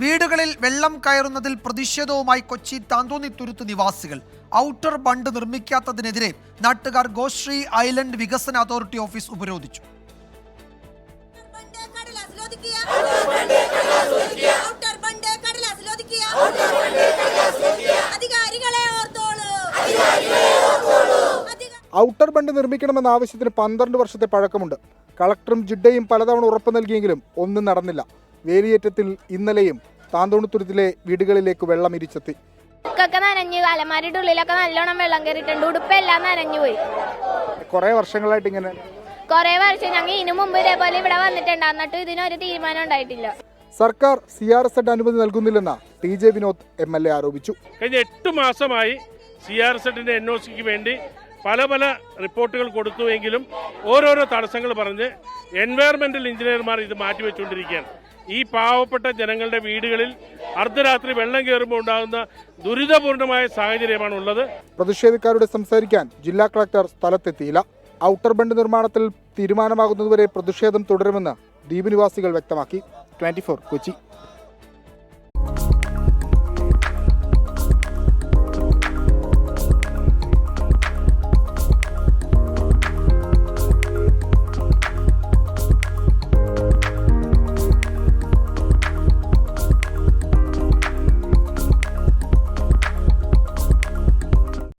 വീടുകളിൽ വെള്ളം കയറുന്നതിൽ പ്രതിഷേധവുമായി കൊച്ചി താന്തോന്നിത്തുരുത്ത് നിവാസികൾ. ഔട്ടർ ബണ്ട് നിർമ്മിക്കാത്തതിനെതിരെ നാട്ടുകാർ ഗോശ്രീ ഐലൻഡ് വികസന അതോറിറ്റി ഓഫീസ് ഉപരോധിച്ചു. ഔട്ടർ ബണ്ട് നിർമ്മിക്കണമെന്ന ആവശ്യത്തിന് പന്ത്രണ്ട് വർഷത്തെ പഴക്കമുണ്ട്. കളക്ടറും ജിഡയും പലതവണ ഉറപ്പ് നൽകിയെങ്കിലും ഒന്നും നടന്നില്ല. വേലിയേറ്റത്തിൽ ഇന്നലെയും താന്തോണത്തുരുത്തിലെ വീടുകളിലേക്ക് വെള്ളം ഇരിച്ചെത്തി ഒക്കെ നനഞ്ഞു അലമാരിയുടെ ഉള്ളിലൊക്കെ നല്ലോണം വെള്ളം കയറിയിട്ടുണ്ട്. ഉടുപ്പെല്ലാം നനഞ്ഞു പോയി. കുറേ വർഷങ്ങളായിട്ട് ഇങ്ങനെ കുറെ വർഷം ഞങ്ങൾ ഇതിനു മുമ്പ് ഇതേപോലെ ഇവിടെ വന്നിട്ടുണ്ട്. എന്നിട്ടും ഇതിനൊരു തീരുമാനം ഉണ്ടായിട്ടില്ല. സർക്കാർ സി ആർ എസ് എഡ് അനുമതി നൽകുന്നില്ലെന്ന് T J Vinod M L A ആരോപിച്ചു. കഴിഞ്ഞ എട്ട് മാസമായി സി ആർ സെറ്റിന്റെ എൻ ഒ സിക്ക് വേണ്ടി പല പല റിപ്പോർട്ടുകൾ കൊടുത്തുവെങ്കിലും ഓരോരോ തടസ്സങ്ങൾ പറഞ്ഞ് എൻവയറമെന്റൽ എഞ്ചിനീയർമാർ ഇത് മാറ്റിവെച്ചുകൊണ്ടിരിക്കുകയാണ്. ഈ പാവപ്പെട്ട ജനങ്ങളുടെ വീടുകളിൽ അർദ്ധരാത്രി വെള്ളം കയറുമ്പോൾ ഉണ്ടാകുന്ന ദുരിതപൂർണമായ സാഹചര്യമാണ് ഉള്ളത് പ്രതിഷേധക്കാരോട് സംസാരിക്കാൻ ജില്ലാ കളക്ടർ സ്ഥലത്തെത്തിയില്ല. ഔട്ടർ ബണ്ട് നിർമ്മാണത്തിൽ തീരുമാനമാകുന്നതുവരെ പ്രതിഷേധം തുടരുമെന്ന് ദ്വീപ് നിവാസികൾ വ്യക്തമാക്കി. ട്വന്റി കൊച്ചി.